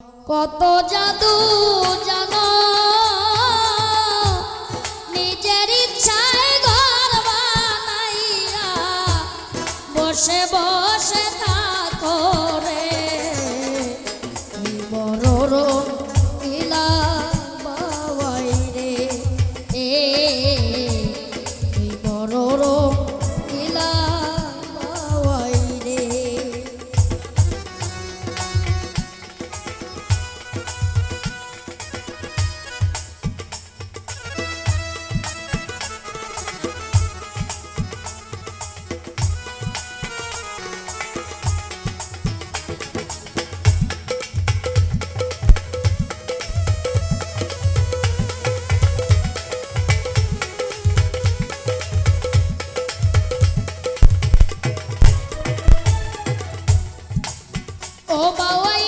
কত জাদু জানো? নিজের ইচ্ছায় ঘর বানাইয়া বসে বসে 哦，把贝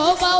ও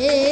yeah.